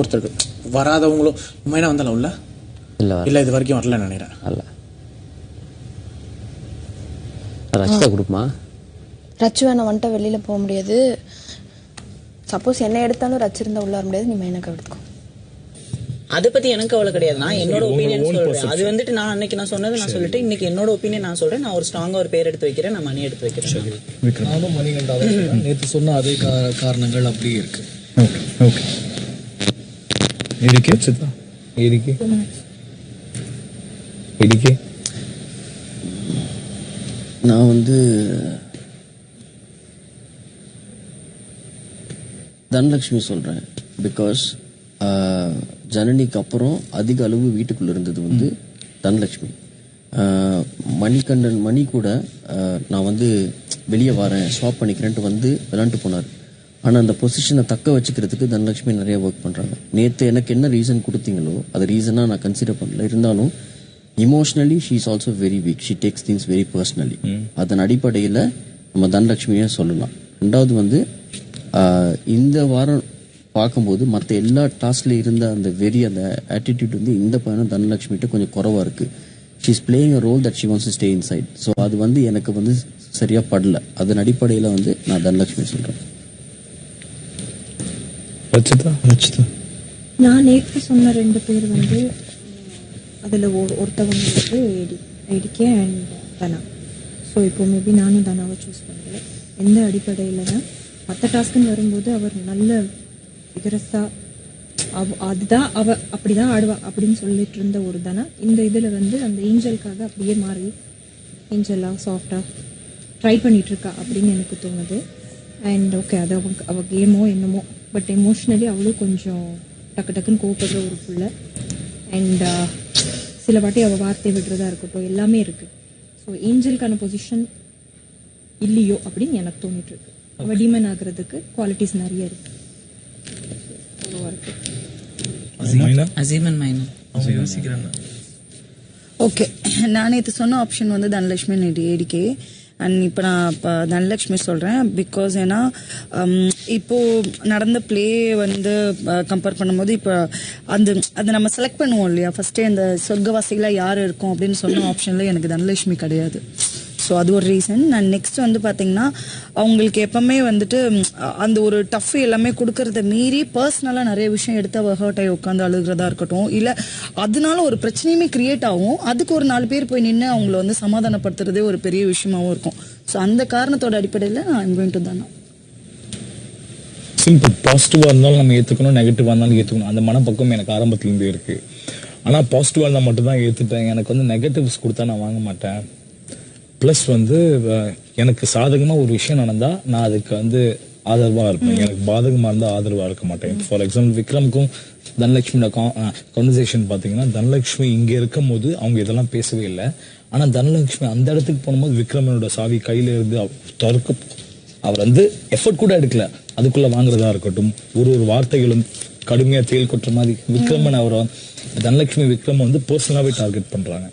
ஒருத்தருக்கு. வராதவங்களும் உண்மையான வந்தாலும் உள்ள இல்லை இல்ல இது வரைக்கும் வரல நினைக்கிறேன். அல்ல. ரச்சிதா கொடுக்குமா? ரச்சு வேணா வந்துட்டா வெளியில போக முடியாது. சப்போஸ் என்ன எடுத்தாலும் ரச்சு இருந்தா உள்ள வர முடியாது நீ மைனக்கு எடுத்துக்கோ அதை பத்தி எனக்கு கவலை கிடையாது. நான் என்னோட ஒப்பீனியன் சொல்றேன். அது வந்துட்டு நான் அன்னைக்கு நான் சொன்னது நான் சொல்லிட்டு இன்னைக்கு என்னோட ஒப்பீனியன் நான் சொல்றேன். நான் ஒரு ஸ்ட்ராங்கா ஒரு பேர் எடுத்து வைக்கிறேன். நான் மணி எடுத்து வைக்கிறேன். நானும் மணிகண்டாவை நேற்று சொன்ன அதே காரணங்கள் அப்படியே இருக்கு. Okay okay. இடிக்கே சித்தா இடிக்கே இடிக்கே நான் வந்து தனலக்ஷ்மி சொல்கிறேன் பிகாஸ் ஜனனிக்கு அப்புறம் அதிக அளவு வீட்டுக்குள்ள இருந்தது வந்து தனலக்ஷ்மி. ஆஹ், மணிகண்டன் மணி கூட நான் வந்து வெளியே வரேன் ஸ்வாப் பண்ணிக்கிறேன்ட்டு வந்து விளாண்டு போனார். ஆனால் அந்த பொசிஷனை தக்க வச்சுக்கிறதுக்கு தனலக்ஷ்மி நிறைய ஒர்க் பண்ணுறாங்க நேற்று எனக்கு என்ன ரீசன் கொடுத்தீங்களோ அது ரீசனாக நான் கன்சிடர் பண்ணல. இருந்தாலும் emotionally she is also very weak she takes things very personally அதன் அடிப்படையில் நம்ம தனலட்சுமியை சொல்லலாம். ரெண்டாவது வந்து இந்த வாரம் பார்க்கும்போது மற்ற எல்லா டாஸ்க்ல இருந்த அந்த வெறி அந்த ஆட்டிடியூட் வந்து இந்த பையனும் தனலட்சுமிகிட்ட கொஞ்சம் குறவா இருக்கு. She is playing a role that she wants stay inside so அது வந்து எனக்கு வந்து சரியா படல. அதன் அடிப்படையில் வந்து நான் தனலட்சுமி சொல்றேன். ரச்சிதா ரச்சிதா நான் நேற்று சொன்ன ரெண்டு பேர் வந்து அதில் ஒரு ஒருத்தவங்க வந்து AD ADK and Dhana. So இப்போ மேபி நானும் தனாவை சூஸ் பண்ணுறேன் எந்த அடிப்படையில்னா மற்ற டாஸ்க்குன்னு வரும்போது அவர் நல்ல விகரசா அவ அதுதான் அவ அப்படிதான் ஆடுவா அப்படின்னு சொல்லிட்டு இருந்த ஒரு தனா இந்த இதில் வந்து அந்த ஏஞ்சலுக்காக அப்படியே மாறி ஏஞ்சலாக சாஃப்டா ட்ரை பண்ணிட்டு இருக்கா அப்படின்னு எனக்கு தோணுது. அண்ட் ஓகே அது அவங்க அவ கேமோ என்னமோ பட் எமோஷ்னலி அவளும் கொஞ்சம் டக்கு டக்குன்னு கோவப்படுற ஒரு புள்ள. அண்ட் சில வாட்டி அவள் வார்த்தை விடுறதா இருக்கட்டும் எல்லாமே இருக்கு. ஸோ ஏஞ்சலுக்கான பொசிஷன் இல்லையோ அப்படின்னு எனக்கு தோணிட்டு இருக்கு அவள் டீமன் ஆகுறதுக்கு குவாலிட்டிஸ் நிறைய இருக்கு. அசீமன் மைனா அவங்க ஓகே நான் நேற்று சொன்ன ஆப்ஷன் வந்து தனலட்சுமி நேடி ஏடிக்கே அண்ட் um, இப்போ நான் இப்போ தனலட்சுமி சொல்கிறேன் பிகாஸ் ஏன்னா இப்போது நடந்த ப்ளே வந்து uh, கம்பேர் பண்ணும்போது இப்போ அந்த அதை நம்ம செலக்ட் பண்ணுவோம் இல்லையா? ஃபஸ்ட்டே அந்த சொர்க்கவாசிகளாக யார் இருக்கும் அப்படின்னு சொன்ன ஆப்ஷனில் எனக்கு தனலட்சுமி கிடையாது. ஸோ அது ஒரு ரீசன் அண்ட் நெக்ஸ்ட் வந்து பார்த்தீங்கன்னா அவங்களுக்கு எப்பவுமே வந்துட்டு அந்த ஒரு டஃப் எல்லாமே கொடுக்கறத மீறி பர்சனலாக நிறைய விஷயம் எடுத்து அவள் ஹர்ட் ஆகி உட்காந்து அழுகிறதா இருக்கட்டும். இல்லை அதனால ஒரு பிரச்சனையுமே கிரியேட் ஆகும். அதுக்கு ஒரு நாலு பேர் போய் நின்று அவங்கள வந்து சமாதானப்படுத்துறதே ஒரு பெரிய விஷயமாவும் இருக்கும். ஸோ அந்த காரணத்தோட அடிப்படையில் நான் கோயிங் டு தானா சிம்பிள் பாசிட்டிவாக இருந்தாலும் நம்ம ஏற்றுக்கணும் நெகட்டிவாக இருந்தாலும் ஏற்றுக்கணும் அந்த மனப்பக்கம் எனக்கு ஆரம்பத்துல இருக்குது ஆனால் பாசிட்டிவாக இருந்தால் மட்டும்தான் ஏற்றுப்பேன் எனக்கு வந்து நெகட்டிவ்ஸ் கொடுத்தா நான் வாங்க மாட்டேன். ப்ளஸ் வந்து எனக்கு சாதகமா ஒரு விஷயம் நடந்தா நான் அதுக்கு வந்து ஆதரவா இருப்பேன். எனக்கு பாதகமா இருந்தா ஆதரவா இருக்க மாட்டேன். ஃபார் எக்ஸாம்பிள் விக்ரமுக்கும் தனலட்சுமியோட கான்வர்சேஷன் பாத்தீங்கன்னா தனலட்சுமி இங்க இருக்கும் போது அவங்க இதெல்லாம் பேசவே இல்லை. ஆனா தனலட்சுமி அந்த இடத்துக்கு போகும்போது விக்ரமனோட சாவி கையில இருந்து திறக்க அவர் வந்து எஃபர்ட் கூட எடுக்கல. அதுக்குள்ள வாங்குறதா இருக்கட்டும் ஒரு ஒரு வார்த்தைகளும் கடுமையா தேல் கொட்டுற மாதிரி விக்ரமன் அவரை தனலட்சுமி விக்ரம் வந்து பர்சனலாவே டார்கெட் பண்றாங்க.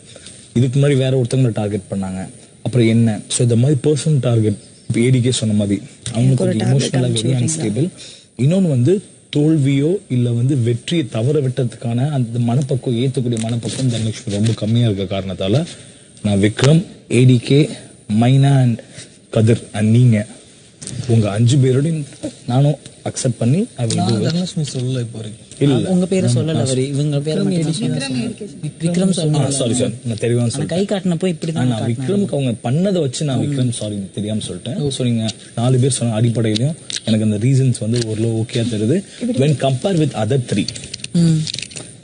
இதுக்கு முன்னாடி வேற ஒருத்தவங்களை டார்கெட் பண்ணாங்க. அப்புறம் என்ன? ஸோ இந்த மாதிரி பர்சனல் டார்கெட் ஏடிக்கே சொன்ன மாதிரி அவங்க கொஞ்சம் இமோஷனலாக வெரி அன்ஸ்டேபிள் இன்னொன்று வந்து தோல்வியோ இல்ல வந்து வெற்றியை தவற விட்டதுக்கான அந்த மனப்பக்குவம் ஏத்தக்கூடிய மனப்பக்குவம் தனலட்சுமி ரொம்ப கம்மியா இருக்க காரணத்தால நான் Vikram ADK Maina and Kathir and நீங்க உங்க அஞ்சு பேரோடையும் நானும் அக்செப்ட் பண்ணி it. தனலட்சுமி சொல்லல இப்போ வரைக்கும். இல்ல. உங்க பேரை சொல்லல அவரு. இவங்க பேரை. விக்ரம் சாரி சார் நான் தெரியாம கை காட்டினப்போ இப்படிதான் நான் விக்ரமுக்கு அவங்க பண்ணதை வச்சு நான் விக்ரம் சாரி தெரியாம சொல்லிட்டேன். ஸோ நீங்க நாலு பேர் சொன்ன அடிப்படையிலையும் எனக்கு அந்த ரீசன்ஸ் வந்து ஓரளவு ஓகேயா தெரியுது. When compare with other three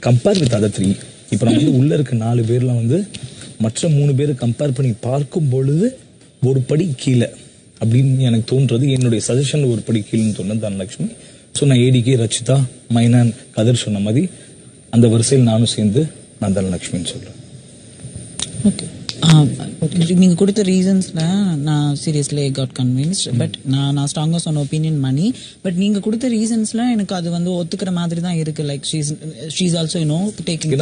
compare with other three இப்போ நம்ம வந்து உள்ள இருக்க நாலு பேர்ல வந்து மற்ற மூணு பேரை கம்பேர் பண்ணி பார்க்கும் பொழுது ஒரு படி கீழே அப்படின்னு எனக்கு தோன்றது. என்னுடைய சஜஷன்ல ஒரு படி கீழேன்னு தோணுது தனலட்சுமி ஸோ நான் ஏடிகே ரச்சிதா மைனான் கதிர் சொன்ன மாதிரி அந்த வரிசையில் நானும் சேர்ந்து நான் தனலட்சுமின்னு சொல்றேன் ஓகே நீங்க கொடுத்த ரீசன்ஸ்ல நான் சீரியஸ்லி காட் கன்வின்ஸ்ட் பட் நான் நான் ஸ்ட்ராங்கா சொன்ன ஒப்பீனியன் மணி பட் நீங்க கொடுத்த ரீசன்ஸ்ல எனக்கு அது வந்து ஒத்துக்கிற மாதிரி தான் இருக்கு. Like she's she's also you know taking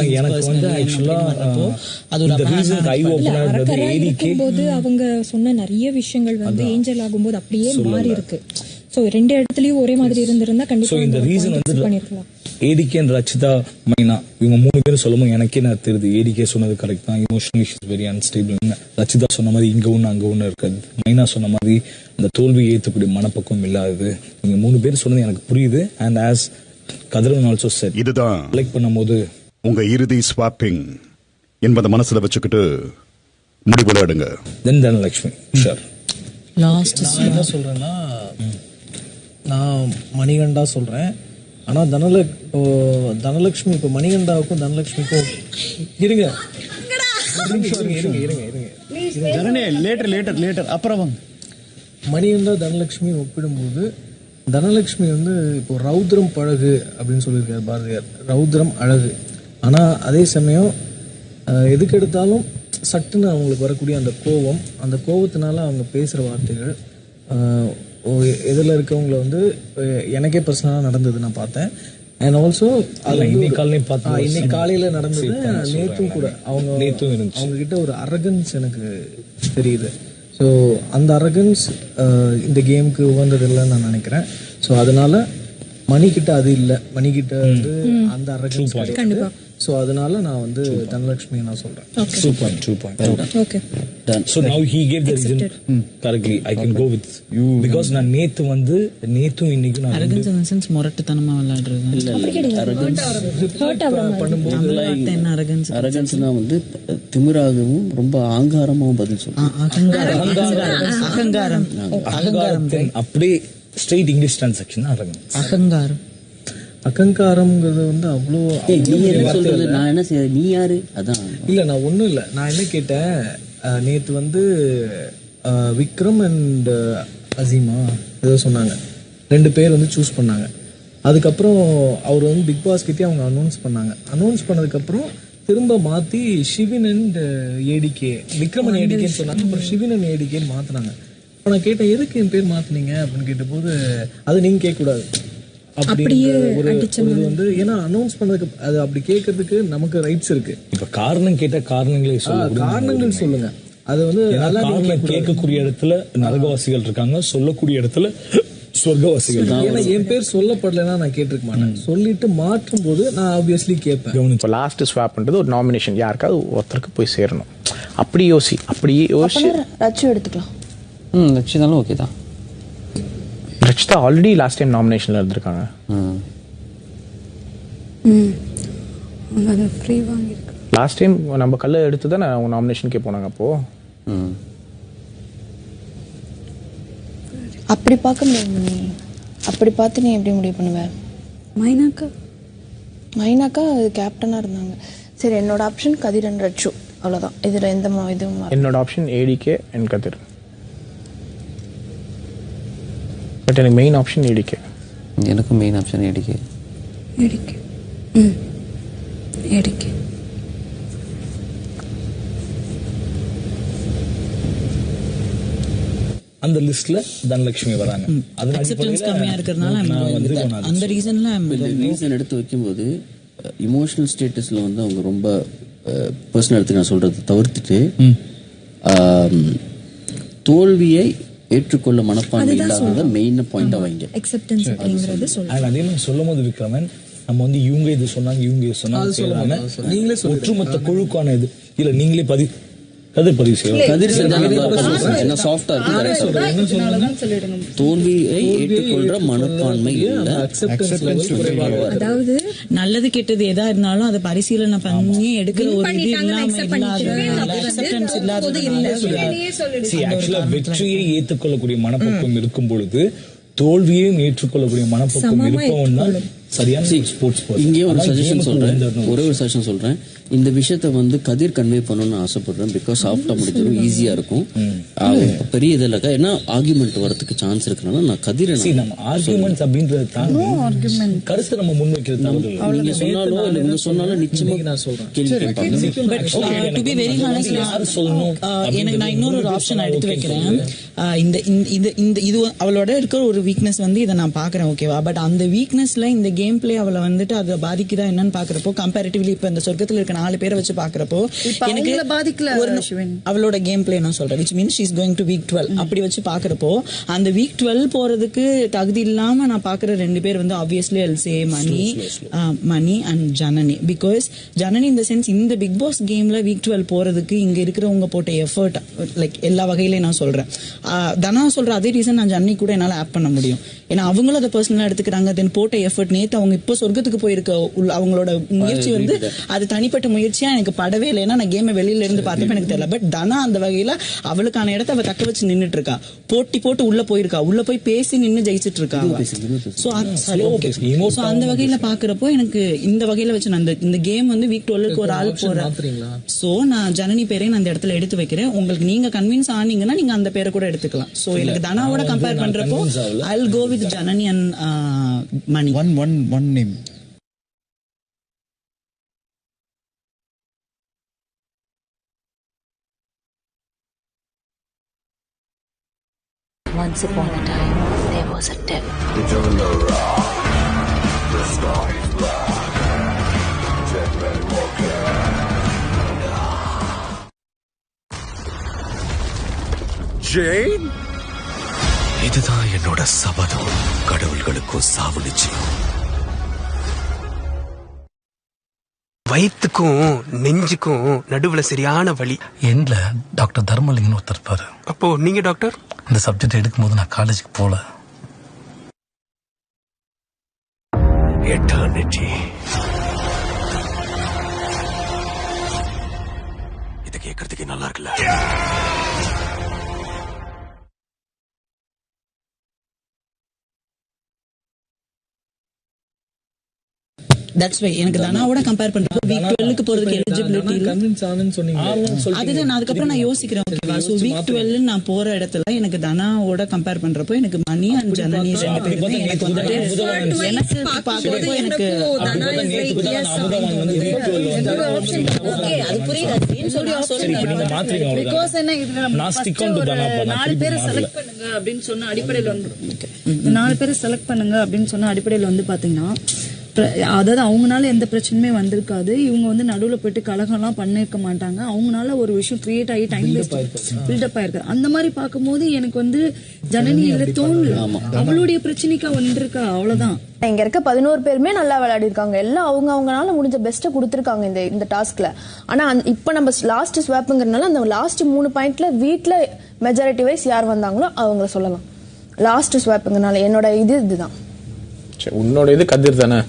அது அவங்க சொன்ன நிறைய விஷயங்கள் வந்து ஏஞ்சல் ஆகும்போது அப்படியே மாறி இருக்கு சோ ரெண்டு இடத்துலயும் ஒரே மாதிரி இருந்திருந்தா So, இந்த கண்டிப்பா reason வந்து- பண்ணிருக்கலாம். ஏடிகே அண்ட் ரச்சிதா மைனா இவங்க மூணு பேரும் சொல்லும்போது எனக்கே நான் தெரியுது. ஏடிகே சொன்னது கரெக்ட் தான். Emotional is very unstable Rachitha சொன்ன மாதிரி இங்க ஒண்ணு அங்க ஒண்ணு இருக்காது. மைனா சொன்ன மாதிரி அந்த தோல்வியை ஏற்றக்கூடிய மனப்பக்குவம் இல்லாதது. நீங்க மூணு பேர் சொன்னது எனக்கு புரியுது. And as Kathiravan also said இதுதான் லைக் பண்ணும்போது உங்க இறுதி ஸ்வாப்பிங் என்பதை மனசுல வச்சுக்கிட்டு முடிவுல எடுங்க. தென் தனலட்சுமி ஷூர் லாஸ்ட் நான் என்ன சொல்றேன்னா நான் மணிகண்டா சொல்றேன். ஆனா தனல இப்போ தனலட்சுமி இப்போ மணிகண்டாவுக்கும் தனலட்சுமிக்கும் இருங்க. இருங்க இருங்க இருங்க இருங்க. ஜனனே லேட்டர் லேட்டர் லேட்டர் அப்புறம் வாங்க. மணிகண்டா தனலட்சுமி ஒப்பிடும்போது தனலட்சுமி வந்து இப்போ ரௌத்ரம் பழகு அப்படின்னு சொல்லியிருக்காரு பாரதியார். ரௌத்ரம் அழகு. ஆனால் அதே சமயம் எதுக்கு எடுத்தாலும் சட்டுன்னு அவங்களுக்கு வரக்கூடிய அந்த கோபம் அந்த கோபத்தினால அவங்க பேசுகிற வார்த்தைகள் எதில் இருக்கவங்கள வந்து எனக்கே பர்சனலாக நடந்தது நான் பார்த்தேன். அண்ட் ஆல்சோ அது இன்னைக்கு காலையிலயும் பார்த்தது ஆ, இன்னைக்கு காலையில் நடந்தது. நேற்றும் கூட அவங்க நேத்தும் இருந்துச்சு. அவங்க கிட்ட ஒரு அரகன்ஸ் எனக்கு தெரியுது. ஸோ அந்த அரகன்ஸ் இந்த கேமுக்கு உகந்தது இல்லைன்னு நான் நினைக்கிறேன். ஸோ அதனால மணி கிட்ட அது இல்லை. மணி கிட்ட வந்து அந்த அரகன்ஸ் கண்டிப்பா. ஸோ அதனால நான் வந்து தனலட்சுமி நான் சொல்றேன். Two point two point okay So now he gave the reason. Correctly. I can go with you. Because நான் நேத்து வந்து நேத்தும் இன்னைக்கு நான் அரகன்ஸ் இந்த சென்ஸ் முரட்டுத்தனமா விளையாடுறது. இல்ல அரகன்ஸ் பண்ணும்போது என்ன? அரகன்ஸ் அரகன்ஸ்னா வந்து திமிராகவும் ரொம்ப ஆங்காரமாகவும் பதில் சொல்லுவோம் அகங்காரம். அகங்காரம். அப்படியே ஸ்ட்ரெயிட் இங்கிலீஷ் டிரான்சாக்ஷன் அரங்க அகங்காரம். அகங்காரம்ங்கிறது வந்து அவ்வளோ நீ என்ன சொல்றது? நான் என்ன செய்ய நீ யாரு? அதான். இல்லை நான் ஒன்றும் இல்லை. நான் என்ன கேட்டேன்? நேத்து வந்து விக்ரம் அண்ட் அசீமா ஏதோ சொன்னாங்க. ரெண்டு பேர் வந்து சூஸ் பண்ணாங்க. அதுக்கப்புறம் அவர் வந்து பிக் பாஸ் கிட்டே அவங்க அனௌன்ஸ் பண்ணாங்க. அனௌன்ஸ் பண்ணதுக்கப்புறம் திரும்ப மாற்றி சிவின் அண்ட் ஏடிகே விக்ரமன் ஏடிகேன்னு சொன்னாங்க. அப்புறம் சிவின் அண்ட் ஏடிகேன்னு மாற்றினாங்க இப்போ நான் கேட்டேன் எதுக்கு என் பேர் மாற்றினீங்க அப்படின்னு கேட்டபோது அது நீங்கள் கேட்கக்கூடாது. அப்படியே ஒரு இது வந்து ஏன்னா அனௌன்ஸ் பண்ணதுக்கு அது அப்படி கேட்கறதுக்கு நமக்கு ரைட்ஸ் இருக்கு. இப்ப காரணம் கேட்ட காரணங்களே ஆ, சொல்ல காரணங்கள் சொல்லுங்க. அது வந்து காரணம் கேட்கக்கூடிய இடத்துல நரகவாசிகள் இருக்காங்க சொல்லக்கூடிய இடத்துல சொர்க்கவாசிகள். ஏன்னா என் பேர் சொல்லப்படலைன்னா நான் கேட்டிருக்க மாட்டேன். சொல்லிட்டு மாற்றும் போது நான் ஆப்வியஸ்லி கேட்பேன். இப்போ லாஸ்ட் ஸ்வாப்ன்றது ஒரு நாமினேஷன் யாருக்காவது ஒருத்தருக்கு போய் சேரணும். அப்படி யோசி அப்படி யோசிச்சு ரச்சு எடுத்துக்கலாம். ம் லட்சியதாலும் ஓகே தான். ரச்சிதா ஆல்ரெடி லாஸ்ட் டைம் நாமினேஷன்ல இருந்திருக்காங்க. லாஸ்ட் டைம் நம்ம கல்ல எடுத்து தான் அவங்க நாமினேஷனுக்கே போனாங்க அப்போ. ம். அப்படி பார்க்க முடியாது நீ. அப்படி பார்த்து நீ எப்படி முடிவு பண்ணுவ? மைனாக்கா. மைனாக்கா கேப்டனாக இருந்தாங்க. சரி என்னோட ஆப்ஷன் கதிரன் ரச்சு. அவ்வளோதான் இதில் எந்த இதுவும் என்னோட option ADK and Kathir but எனக்கு மெயின் ஆப்ஷன் ஏடிகே எனக்கும் மெயின் ஆப்ஷன் ஏடிக்கே எடுக்கு ம். எடுக்கு அந்த லிஸ்ட்ல தனலட்சுமி வராங்க. அக்செப்டன்ஸ் கம்மியா. நான் அந்த ரீசன்ல ரீசன் எடுத்து வைக்கும்போது இமோஷனல் ஸ்டேட்டஸ்ல வந்து அவங்க ரொம்ப பர்சனல் எடுத்து நான் சொல்றதை தவிர்த்துட்டு தோல்வியை ஏற்றுக்கொள்ள மனப்பான்மை இல்லாதத மெயின் பாயிண்டா வைங்க அக்செப்டன்ஸ் அப்படிங்கிறது சொல்லுங்க And அதே மாதிரி சொல்லும் போது விக்ரமன் நம்ம வந்து இவங்க இது சொன்னாங்க இவங்க இது சொன்னாங்க நீங்களே ஒட்டுமொத்த குழுக்கான இது. இல்ல நீங்களே பதிவு கதிர் பதிவு செய்யலாம் கதிர். என்ன சாஃப்டா இருக்கு தோல்வியை ஏற்றுக்கொள்ற மனப்பான்மை இல்ல. அதாவது நல்லது கெட்டது எதா இருந்தாலும் அதை பரிசீலனை பண்ணி எடுக்கிற ஒரு இது இல்லாம வெற்றியை ஏற்றுக்கொள்ளக்கூடிய மனப்பக்குவம் இருக்கும் பொழுது தோல்வியையும் ஏற்றுக்கொள்ளக்கூடிய மனப்பக்குவம் இருப்பவன் தான் சரியான ஸ்போர்ட்ஸ் இங்கே ஒரு சஜஷன் சொல்றேன். ஒரே ஒரு சஜஷன் சொல்றேன். இந்த விஷயத்த வந்து கதிர் கன்வே பண்ணணும்னு ஆசைப்படுறேன். பிகாஸ் சாஃப்டா முடிஞ்சிடும் ஈஸியா இருக்கும். பெரிய இதில் ஏன்னா ஆர்குமெண்ட் வரதுக்கு சான்ஸ் இருக்கனால நான் கதிரை நம்ம ஆர்குமெண்ட்ஸ் அப்படின்றத தாண்டி கருத்தை நம்ம முன்வைக்கிறது. நீங்க சொன்னாலும் இல்ல இவங்க சொன்னாலும் நிச்சயமா நான் சொல்றேன். கேள்வி கேட்பாங்க. But to be very honest யார் சொல்லணும் எனக்கு நான் இன்னொரு ஒரு ஆப்ஷன் எடுத்து வைக்கிறேன். இந்த இந்த- இந்த இந்த இது அவளோட இருக்கிற ஒரு வீக்னஸ் வந்து இதை நான் பாக்குறேன் ஓகேவா பட் அந்த வீக்னஸ்ல இந்த கேம் பிளே அவளை வந்துட்டு அது பாதிக்குதா என்னன்னு பாக்குறப்போ கம்பேரிட்டிவ்லி இப்ப இந்த சொர்க்கத்துல இருக்க நாலு பேரை வச்சு பாக்குறப்போ அவங்கள பாதிக்கல. அவளோட கேம் பிளே நான் சொல்றேன் which means she's going to week twelve அப்படி வச்சு பாக்குறப்போ அந்த வீக் டுவெல் போறதுக்கு தகுதி இல்லாம நான் பாக்குற ரெண்டு பேர் வந்து obviously I'll say Mani Mani and Janani. Because Janani இந்த சென்ஸ் இந்த பிக் பாஸ் கேம்ல வீக் டுவெல் போறதுக்கு இங்க இருக்கிறவங்க போட்ட எஃபர்ட் லைக் எல்லா வகையிலையும் நான் சொல்றேன். ஆஹ் தனா சொல்ற அதே ரீசன் நான் ஜன்னி கூட என்னால ஆப் பண்ண முடியும். ஏன்னா அவங்களும் அதை பர்சனலா எடுத்துக்கிறாங்க தென் போட்ட எஃபர்ட் நேத்து அவங்க இப்போ சொர்க்கத்துக்கு போயிருக்க உள்ள- அவங்களோட முயற்சி வந்து அது தனிப்பட்ட முயற்சியா எனக்கு படவே இல்லை ஏன்னா நான் கேமை வெளியில இருந்து பார்த்தப்ப எனக்கு தெரியல. பட் தனா அந்த வகையில அவளுக்கான இடத்த அவ தக்க வச்சு நின்னுட்டு இருக்கா. போட்டி போட்டு உள்ள போயிருக்கா. உள்ள போய் பேசி நின்னு ஜெயிச்சிட்டு இருக்கா. சோ அந்த வகையில பாக்குறப்போ எனக்கு இந்த வகையில வச்சு நான் இந்த- கேம் வந்து வீக் டுவெல்லுக்கு ஒரு ஆள் போற மாத்துறீங்களா? சோ நான் ஜனனி பேரையும் நான் அந்த இடத்துல எடுத்து வைக்கிறேன். உங்களுக்கு நீங்க கன்வின்ஸ் ஆனீங்கன்னா நீங்க அந்த பேரை கூட எடுத்துக்கலாம். சோ எனக்கு தனாவோட கம்பேர் பண்றப்போ I go with Janani and Mani one one one name Once upon a time, there was a devil. ஜெயின் இதுதான் என்னோட சபதம். கடவுள்களுக்கும் சாவு நிச்சயம். வயிற்றுக்கும் நெஞ்சுக்கும் நடுவுல சரியான வலி. எண்ட்ல டாக்டர் தர்மலிங்கன்னு ஒருத்தர் இருப்பாரு. அப்போ நீங்க டாக்டர்? இந்த சப்ஜெக்ட் எடுக்கும்போது நான் காலேஜுக்கு போல. எட்டர்னிட்டி இது கேட்கறதுக்கு நல்லா இருக்குல்ல? தட்ஸ் வை எனக்கு தனாவோட கம்பேர் பண்றப்போ வீக் டுவெல்லுக்கு போறதுக்கு எலிஜிபிலிட்டி அதுதான் நான் அதுக்கப்புறம் நான் யோசிக்கிறேன் ஓகேவா சோ வீக் டுவெல் நான் போற இடத்துல எனக்கு தனாவோட கம்பேர் பண்றப்போ எனக்கு மணி அண்ட் ஜனனி ரெண்டு பேருமே எனக்கு வந்துட்டு எனக்கு பாக்குறப்போ எனக்கு நாலு பேரை. செலக்ட் பண்ணுங்க அப்படின்னு சொன்ன அடிப்படையில் வந்து நாலு பேரை செலக்ட் பண்ணுங்க அப்படின்னு சொன்ன அடிப்படையில் வந்து பாத்தீங்கன்னா அதாவது அவங்கனால எந்த பிரச்சனையுமே வந்திருக்காது. இவங்க வந்து நடுவுல போயிட்டு கலகம்லாம் பண்ணிருக்க மாட்டாங்க. அவங்கனால ஒரு விஷயம் கிரியேட் ஆகி டைம் பில்டப் ஆயிருக்கு அந்த மாதிரி பார்க்கும்போது எனக்கு வந்து ஜனனி இதுல தோணல. அவளுடைய பிரச்சனைக்கு வந்திருக்கா? அவ்வளவுதான். இங்க இருக்க பதினோரு பேருமே நல்லா விளையாடி இருக்காங்க எல்லாம் அவங்க அவங்கனால முடிஞ்ச பெஸ்ட்டை கொடுத்துருக்காங்க இந்த இந்த டாஸ்க்ல ஆனா இப்ப நம்ம லாஸ்ட் ஸ்வாப்புங்கிறதுனால அந்த லாஸ்ட் மூணு பாயிண்ட்ல வீட்ல மெஜாரிட்டி வைஸ் யார் வந்தாங்களோ அவங்கள சொல்லலாம். லாஸ்ட் ஸ்வாப்புங்கிறனால என்னோட இது இதுதான். சரி உன்னோட இது கதிர் தானே?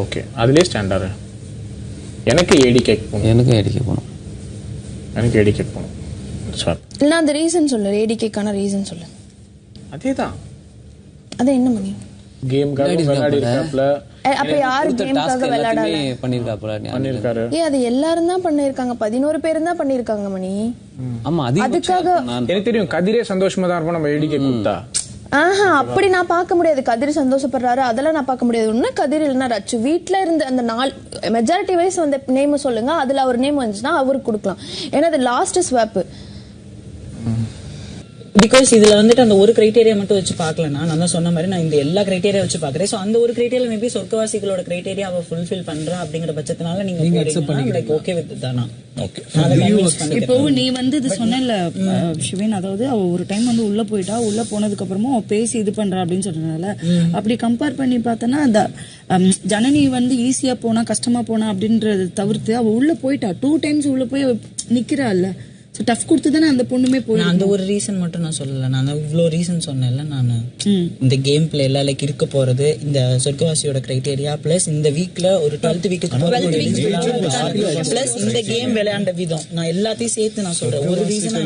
ஓகே அதுலயே ஸ்டாண்டாரு எனக்கு ஏடி கேக் போகணும். எனக்கு அடிக்க போகணும். எனக்கு ஏடி கேக் போகணும். சார் இல்லைன்னா அந்த ரீசன் சொல்லு. ஏடிகேக்கான ரீசன் சொல்லு. அதே தான் அதை என்ன பண்ணி கேம்காக விளையாடி இருக்காப்ல. அப்ப யார் கேமுக்காக பண்ணிருக்காரு ஏ அது எல்லாரும் தான் பண்ணிருக்காங்க பதினோரு பேரும் தான் பண்ணிருக்காங்க மணி. ஆமா அதுக்காக எனக்கு தெரியும் கதிரே சந்தோஷமா தான் இருப்போம். நம்ம ஏடி கேக் கொடுத்தா. ஆஹா அப்படி நான் பார்க்க முடியாது. கதிர் சந்தோஷப்படுறாரு அதெல்லாம் நான் பார்க்க முடியாது. ஒண்ணு கதிர் இல்லைன்னா ரச்சு வீட்டில் இருந்து அந்த நாள் மெஜாரிட்டி வைஸ் வந்த நேம் சொல்லுங்க. அதுல அவர் நேம் வந்துச்சுன்னா அவருக்கு கொடுக்கலாம். ஏன்னா அது லாஸ்ட் ஸ்வாப்பு பிகாஸ் இதுல வந்துட்டு அந்த ஒரு கிரைட்டேரியா மட்டும் வச்சு பார்க்கலனா நான் தான் சொன்ன மாதிரி நான் இந்த எல்லா கிரைட்டேரியா வச்சு பாக்குறேன் சோ அந்த ஒரு கிரைட்டேரியா மேபி சொர்க்கவாசிகளோட கிரைட்டேரியா அவ ஃபுல்ஃபில் பண்றா அப்படிங்கிற பட்சத்தினால நீங்க லைக் ஓகே வித் தானா? ஓகே இப்போ நீ வந்து இது சொன்னல சிவன் அதாவது அவ ஒரு டைம் வந்து உள்ள போயிட்டா உள்ள போனதுக்கு அப்புறமா அவ பேசி இது பண்றா அப்படின்னு சொல்றதுனால அப்படி கம்பேர் பண்ணி பார்த்தனா அந்த ஜனனி வந்து ஈஸியா போனா கஷ்டமா போனா அப்படின்றத தவிர்த்து அவ உள்ள போயிட்டா. டூ டைம்ஸ் உள்ள போய் அவ நிக்கிறா இல்ல. ஸோ டஃப் கொடுத்து தானே அந்த பொண்ணுமே போய் நான் அந்த ஒரு ரீசன் மட்டும் நான் சொல்லல. நான் இவ்ளோ ரீசன் சொன்னேன்ல நான். இந்த கேம் பிளேல லைக் இருக்க போறது இந்த சொர்க்கவாசியோட கிரைட்டேரியா பிளஸ் இந்த வீக்ல ஒரு டுவெல்த் வீக்கு பிளஸ் இந்த கேம் விளையாண்ட விதம் நான் எல்லாத்தையும் சேர்த்து நான் சொல்றேன். ஒரு ரீசன்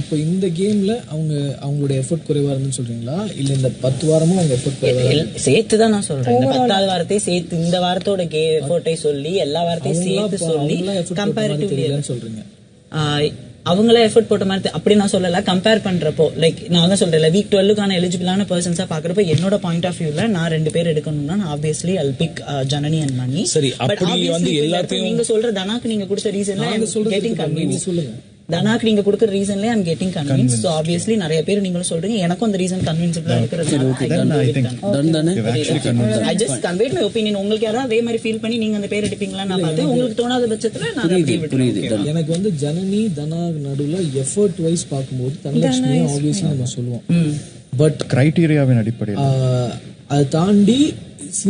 இப்போ இந்த கேம்ல அவங்க அவங்களோட எஃபர்ட் குறைவா இருந்துன்னு சொல்றீங்களா? இல்ல இந்த பத்து வாரமும் அவங்க எஃபர்ட் குறைவா சேர்த்து தான் நான் சொல்றேன். இந்த பத்தாவது வாரத்தையும் சேர்த்து இந்த வாரத்தோட கே எஃபோர்ட்டை சொல்லி எல்லா வாரத்தையும் சேர்த்து சொல்லி மாதிரி கம்பேரிட்டிவ்லி தெரியலன்னு சொல்றீங்க. அவங்கள எஃபர்ட் போட்ட மாதிரி அப்படி நான் சொல்லல. கம்பேர் பண்றப்போ லைக் நான் தான் சொல்றேன் வீக் டுவெல்லுக்கான எலிஜிபிளான பர்சன்ஸா பாக்குறப்போ என்னோட பாயிண்ட் ஆஃப் வியூல நான் ரெண்டு பேர் எடுக்கணும்னா நான் obviously I'll pick Janani and Mani. சரி, அப்படி வந்து எல்லாத்தையும் நீங்க சொல்ற தனாக்கு நீங்க கொடுத்த ரீசன் நாங்க சொல்றது கெட்டிங் கன்வின்ஸ் சொல்லுங்க. தனாக்கு நீங்க கொடுக்குற ரீசன்லயே I'm getting convince so obviously நிறைய பேர் நீங்களும் சொல்றீங்க எனக்கும் அந்த ரீசன் கன்வின்ஸ்பிளா இருக்கிறது. I just conveyed my opinion உங்களுக்கு யாராவது அதே மாதிரி ஃபீல் பண்ணி நீங்க அந்த பேர் எடுப்பீங்களா நான் பார்த்தேன். உங்களுக்கு தோணாத பட்சத்துல நான். எனக்கு வந்து ஜனனி தனா நடுவுல எஃபர்ட் வைஸ் பார்க்கும்போது தனலட்சுமி ஆப்வியஸ்லி நம்ம சொல்லுவோம். பட் கிரைட்டீரியாவின் அடிப்படையில். அதை தாண்டி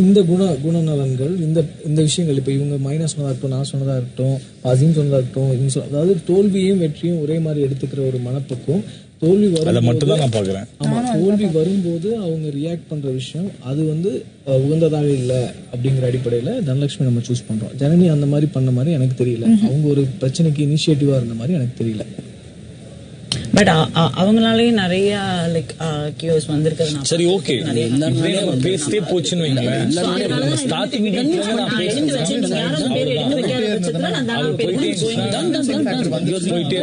இந்த குண குணநலன்கள் இந்த இந்த விஷயங்கள் இப்போ இவங்க மைனஸ் சொன்னதா இருக்கட்டும் நான் சொன்னதா இருக்கட்டும் அசீம் சொன்னதா இருக்கட்டும் இவங்க சொன்ன- அதாவது தோல்வியையும் வெற்றியும் ஒரே மாதிரி எடுத்துக்கிற ஒரு மனப்பக்குவம். தோல்வி அதை வரும் மட்டும் தான் நான் பாக்குறேன் ஆமா. தோல்வி வரும்போது அவங்க ரியாக்ட் பண்ற விஷயம் அது வந்து உகந்ததாக இல்லை அப்படிங்கிற அடிப்படையில தனலட்சுமி நம்ம சூஸ் பண்றோம். ஜனனி அந்த மாதிரி பண்ண மாதிரி எனக்கு தெரியல. அவங்க ஒரு பிரச்சனைக்கு இனிஷியேட்டிவா இருந்த மாதிரி எனக்கு தெரியல. பட் அவங்களாலே நிறைய லைக் கியூஸ் வந்திருக்கிறது நான் சரி ஓகே பேசிட்டே போச்சுன்னு வைங்களேன். ஸ்டார்டிங் போயிட்டே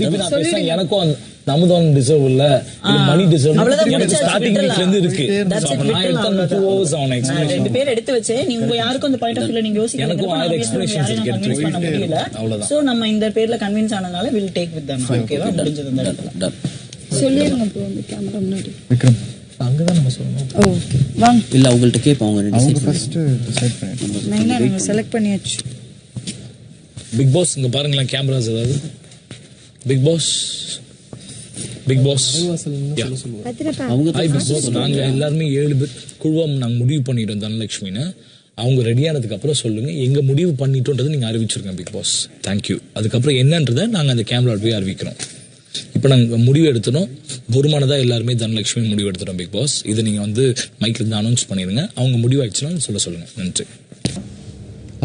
பேசுறேன். எனக்கும் நமுதன் டிசர்வ் இல்ல. மணி டிசர்வ் எனக்கு ஸ்டார்டிங். இருந்து இருக்கு. அந்த ரெண்டு பேர் எடுத்து வச்சேன். நீங்க உங்க யாருக்கும் அந்த பாயிண்ட் ஆஃப் வியூல நீங்க யோசிக்கிறீங்க எனக்கும் ஆயிரம் explanations இருக்கு, எடுத்து பண்ண முடியல. சோ நம்ம இந்த பேர்ல கன்வின்ஸ் ஆனதால வில் டேக் வித் தம் ஓகேவா முடிஞ்சது இந்த இடத்துல. டன் சொல்லிடுங்க ப்ரோ அந்த கேமரா முன்னாடி. விக்ரம் அங்கதான் நம்ம சொல்லணும். ஓகே வாங்க. இல்ல அவங்கள்ட்ட கேட்போம் அவங்க அவங்க decide ஃபர்ஸ்ட் டிசைட் பண்ணி மெயினாக நீங்கள் செலக்ட் பண்ணியாச்சு. பிக் பாஸ் இங்க பாருங்களேன் கேமராஸ் ஏதாவது பிக் பாஸ் பிக் பாஸ் அவங்க ஹாய் பிக் பாஸ் நாங்க எல்லாருமே ஏழு பேர் குழுவா நாங்க முடிவு பண்ணிட்டோம் தனலட்சுமின்னு. அவங்க ரெடி ஆனதுக்கு அப்புறம் சொல்லுங்க. எங்க முடிவு பண்ணிட்டோன்றதை நீங்க அறிவிச்சிருங்க பிக் பாஸ் தேங்க்யூ அதுக்கப்புறம் என்னன்றதை நாங்க அந்த கேமரா போய் அறிவிக்கிறோம். இப்போ நாங்க முடிவு எடுத்துட்டோம். பொறுமானதா எல்லாருமே தனலட்சுமி முடிவு எடுத்துட்டோம் பிக் பாஸ் இதை நீங்க வந்து மைக்ல இருந்து அனௌன்ஸ் பண்ணிருங்க அவங்க முடிவாயிடுச்சுன்னா சொல்ல சொல்லுங்க. நன்றி.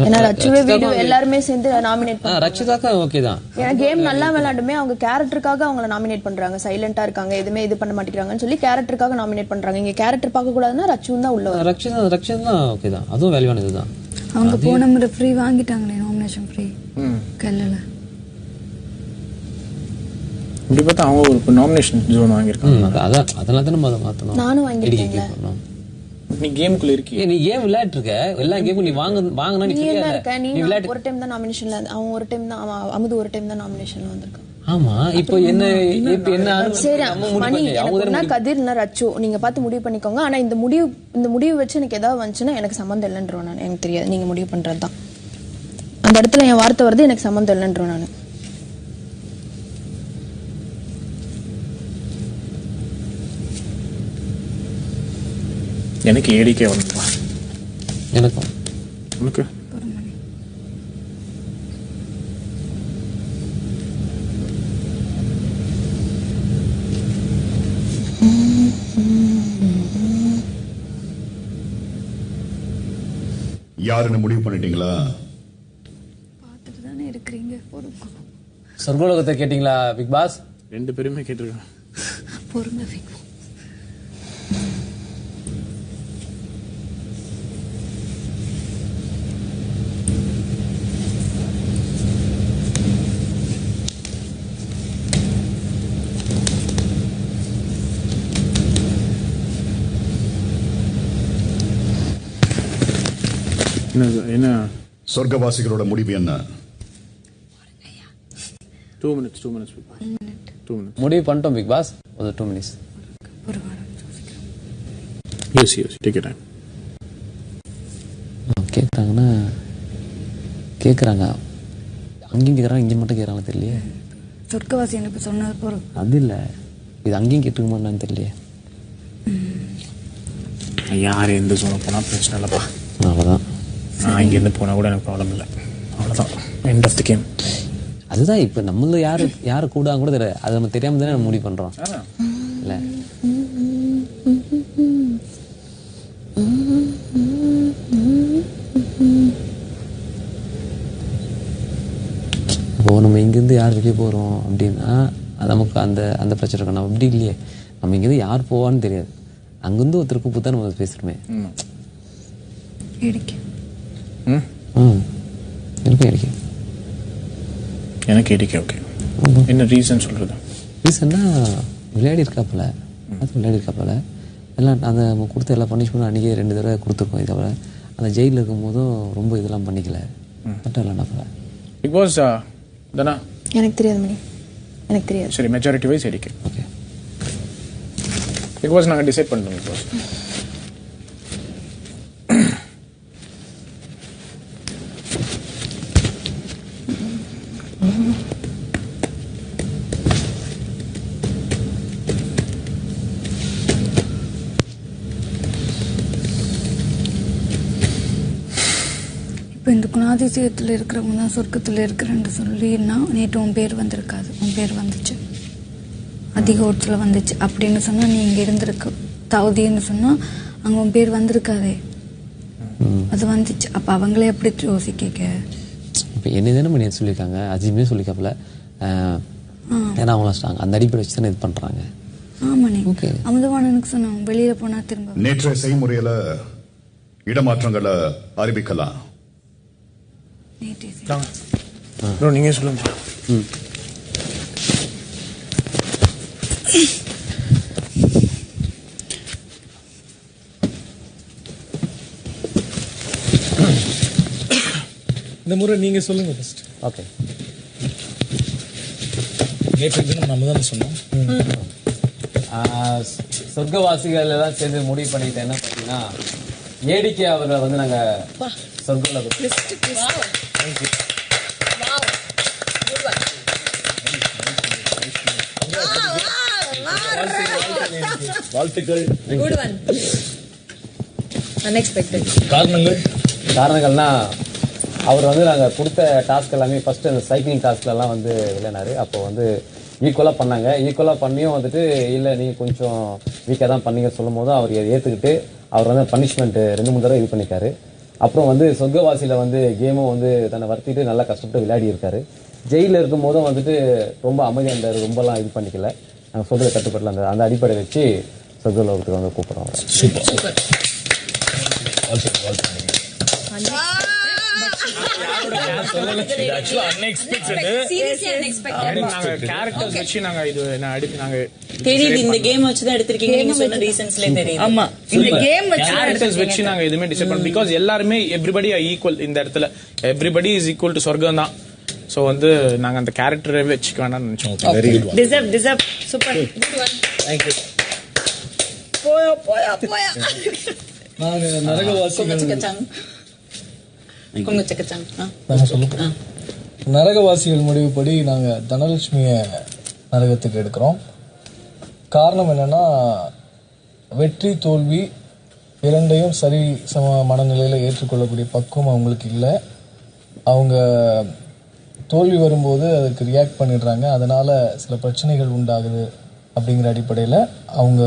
ஏன்னா ரச்சுவே எல்லாருமே சேர்ந்து நாமினேட் ஓகே தான். ஏன்னா கேம் நல்லா விளையாண்டுமே அவங்க கேரக்டருக்காக அவங்கள நாமினேட் பண்றாங்க. சைலண்டா இருக்காங்க எதுவுமே இது பண்ண மாட்டேங்கிறாங்கன்னு சொல்லி கேரக்டருக்காக நாமினேட் பண்றாங்க. இங்க கேரக்டர் பார்க்க கூடாதுன்னா தான் உள்ள ரக்ஷிதா தான் ஓகே தான். அதுவும் அவங்க போன முறை ஃப்ரீ வாங்கிட்டாங்களே நாமினேஷன் ஃப்ரீ கல்லல. இப்படி பார்த்தா அவங்க ஒரு நாமினேஷன் ஜோன் வாங்கியிருக்காங்க. ம், அது- அதான் அதெல்லாம் தான் நம்ம அதை மாற்றணும் நானும் வாங்கியிருக்கேன்ல. நீ கேமுக்குள்ள இருக்கி நீ கேம் விளையாட்டு இருக்க எல்லா கேமும் நீ வாங்க வாங்கினா நீ நீ ஃப்ரீயா இருக்க? நீ விளையாட்டு ஒரு டைம் தான் நாமினேஷன்ல அவன் ஒரு டைம் தான் அமுது ஒரு டைம் தான் நாமினேஷன்ல வந்திருக்கான். ஆமா இப்போ என்ன சரி மணி கதிர் இல்ல ரச்சு. நீங்க பார்த்து முடிவு பண்ணிக்கோங்க. ஆனா இந்த முடிவு இந்த முடிவு வச்சு எனக்கு ஏதாவது வந்துச்சுன்னா எனக்கு சம்மந்தம் இல்லைன்றோம் நான். எனக்கு தெரியாது. நீங்க முடிவு பண்றது தான் அந்த இடத்துல என் வார்த்தை வருது எனக்கு சம்மந்தம் இல்லைன்றோம் நான். எனக்கு ஏடிக்கே வந்துடலாம் எனக்கும் உனக்கு? யாருன்னு முடிவு பண்ணிட்டீங்களா? பார்த்துட்டு தானே இருக்கிறீங்க. பொறுங்க சொர்க்கலோகத்தை கேட்டிங்களா பிக் பாஸ்? ரெண்டு பேருமே கேட்டிருக்காங்க பொறுங்க விக்ரம். என்ன என்ன? சொர்க்கவாசிகளோட முடிவு என்ன? Two minutes two minutes two minutes முடிவு பண்ணிட்டோம் பிக் பாஸ் ஒரு டூ மினிட்ஸ் யோசி யோசி டேக் டைம் கேட்குறாங்கன்னா கேட்குறாங்க அங்கேயும் கேட்குறாங்க இங்கே மட்டும் கேட்குறாங்க தெரியலையே. சொர்க்கவாசி எனக்கு சொன்னது பொறும் அது இல்லை. இது அங்கேயும் கேட்டுக்குமான்னு தெரியலையே. யார் எந்த ஜோனை போனால் பிரச்சனை இல்லைப்பா. நான் இங்கேருந்து போனால் கூட எனக்கு ப்ராப்ளம் இல்லை. அவ்வளோதான் எண்ட் ஆஃப் தி கேம் அதுதான் இப்போ நம்மள யாரு யாரு கூடாங்க கூட தெரியாது. அது நம்ம தெரியாம தானே நம்ம முடிவு பண்றோம். இல்ல. இப்போ நம்ம இங்கேருந்து யார் வெளியே போகிறோம் அப்படின்னா அது நமக்கு அந்த அந்த பிரச்சனை இருக்கும். நம்ம அப்படி இல்லையே. நம்ம இங்கேருந்து யார் போவான்னு தெரியாது. அங்கேருந்து ஒருத்தர் கூப்பிட்டு தான் நம்ம பேசுகிறோமே இடிக்க ம் ம் இருக்கும் இருக்கு எனக்கு ஏடிக்கே ஓகே என்ன ரீசன் சொல்கிறது ரீசன்னா விளையாடி இருக்காப்புல. அது விளையாடி இருக்காப்புல. எல்லாம் அந்த நம்ம கொடுத்த எல்லா பனிஷ்மெண்ட்டும் அன்றைக்கி ரெண்டு தடவை கொடுத்துருக்கோம் இதை அந்த ஜெயிலில் இருக்கும் போதும் ரொம்ப இதெல்லாம் பண்ணிக்கல. பட் இல்லைனாப்புல பிக் பாஸ் தானா? எனக்கு தெரியாது மணி. எனக்கு தெரியாது. சரி majority wise ADK okay because நாங்கள் டிசைட் பண்ணிட்டோம் பிகாஸ் இப்போ குணாதிசயத்தில் இருக்கிறவங்க தான் சொர்க்கத்தில் இருக்கிறேன்னு சொல்லினா நேற்று உன் பேர் வந்திருக்காது. உன் பேர் வந்துச்சு. அதிக ஓட்டத்தில் வந்துச்சு. அப்படின்னு சொன்னால் நீ இங்கே இருந்திருக்க தகுதின்னு சொன்னால் அங்கே உன் பேர் வந்திருக்காதே. அது வந்துச்சு. அப்போ அவங்களே எப்படி யோசிக்க இப்போ என்ன தானே பண்ணி சொல்லியிருக்காங்க. அஜிமே சொல்லிக்காப்புல ஏன்னா அவங்கள ஸ்ட்ராங் அந்த அடிப்படை வச்சு தானே இது பண்ணுறாங்க ஆமாண்ணே அமுதவாணனுக்கு சொன்னோம் வெளியில் போனால் திரும்ப. நேற்றைய செய்முறையில இடமாற்றங்களை அறிவிக்கலாம். ப்ரோ நீங்கள் சொல்லுங்க? ம் இந்த முறை நீங்க சொல்லுங்க ஃபர்ஸ்ட் ஓகே நேற்று தினம் நம்ம தானே சொன்னோம். ஆஹ் சொர்க்கவாசிகள் எல்லாம் சேர்ந்து முடிவு பண்ணிட்டு என்ன பார்த்தீங்கன்னா ஏடிகே அவரை வந்து நாங்கள் சொர்க்கில் வாழ்த்துக்கள். குட் ஒன் அன்எக்ஸ்பெக்டட் காரணங்கள்? காரணங்கள்னா அவர் வந்து நாங்கள் கொடுத்த டாஸ்க் எல்லாமே ஃபர்ஸ்ட் அந்த சைக்கிளிங் டாஸ்க்லலாம் வந்து விளையானாரு அப்போ வந்து ஈக்குவலாக பண்ணாங்க. ஈக்குவலாக பண்ணியும் வந்துட்டு இல்லை நீங்கள் கொஞ்சம் வீக்காக தான் பண்ணீங்க சொல்லும் போது அவர் ஏற்றுக்கிட்டு அவர் வந்து பனிஷ்மெண்ட் ரெண்டு மூணு தடவை இது பண்ணியிருக்காரு அப்புறம் வந்து சொர்க்கவாசியில் வந்து கேமும் வந்து தன்னை வருத்திட்டு நல்லா கஷ்டப்பட்டு விளையாடி இருக்காரு ஜெயிலில் இருக்கும் போதும் வந்துட்டு ரொம்ப அமைதியாக இருந்தார் ரொம்பலாம் இது பண்ணிக்கல. நாங்கள் சொல்கிறத கட்டுப்படல. அந்த அந்த அடிப்படை வச்சு சொர்க்கலோகத்துக்கு வந்து கூப்பிட்றோம். வாழ்த்துக்கள் நாங்கள் கேரக்டர்ஸ் வச்சு நாங்கள் இது நான் அடி நாங்கள் தெரியுது இந்த கேம் வச்சு தான் எடுத்திருக்கீங்க நீங்க சொன்ன ரீசன்ஸ்ல தெரியுது. ஆமா. இந்த கேம் வச்சு கேரக்டர்ஸ் வச்சு நாங்க எதுவுமே டிசைட் பண்ணோம் பிகாஸ் எல்லாருமே எவ்ரிபடி ஈக்குவல் இந்த இடத்துல. எவ்ரிபடி இஸ் ஈக்குவல் டு சொர்க்கம் தான். ஸோ வந்து நாங்க அந்த கேரக்டரை வச்சுக்க வேணாம்னு நினைச்சோம். Very good deserve deserve super thank you போயா போயா போயா. நாங்க நரகவாசிகள் சக்கச்சாங் குங்க சக்கச்சாங் ஆ. நாங்க சொல்லுவோம் நரகவாசிகள் முடிவுப்படி நாங்க தனலட்சுமிய நரகத்துக்கு எடுக்கிறோம். காரணம் என்னன்னா வெற்றி தோல்வி இரண்டையும் சரி சம மனநிலையில ஏற்றுக்கொள்ளக்கூடிய பக்குவம் அவங்களுக்கு இல்லை. அவங்க தோல்வி வரும்போது அதுக்கு ரியாக்ட் பண்ணிடுறாங்க. அதனால சில பிரச்சனைகள் உண்டாகுது அப்படிங்கிற அடிப்படையில் அவங்க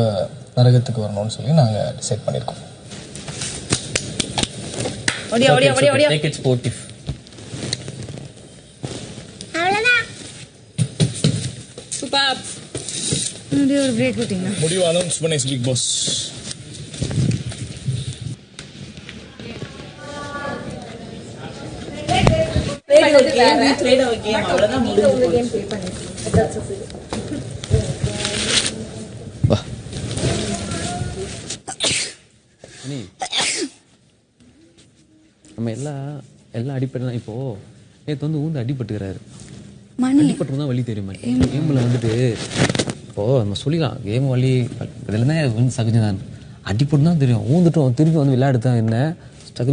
நரகத்துக்கு வரணும்னு சொல்லி நாங்கள் டிசைட் பண்ணியிருக்கோம் அப்படியே ஒரு பிரேக் விட்டீங்கன்னா முடிவு அனௌன்ஸ் பண்ணி பிக் பாஸ் நம்ம எல்லா எல்லா அடிப்படை இப்போ நேற்று வந்து ஊந்து அடிபட்டுக்கிறாரு. மணி. அடிபட்டு தான் வலி தெரியுமா? கேமில் வந்துட்டு இப்போ நம்ம சொல்லிக்கலாம் கேம் வழி இதுல தான் சகஜம் தான் அடிப்பட்டு தான் தெரியும் ஊந்துட்டோம் திருப்பி வந்து விளையாடுதான் என்ன?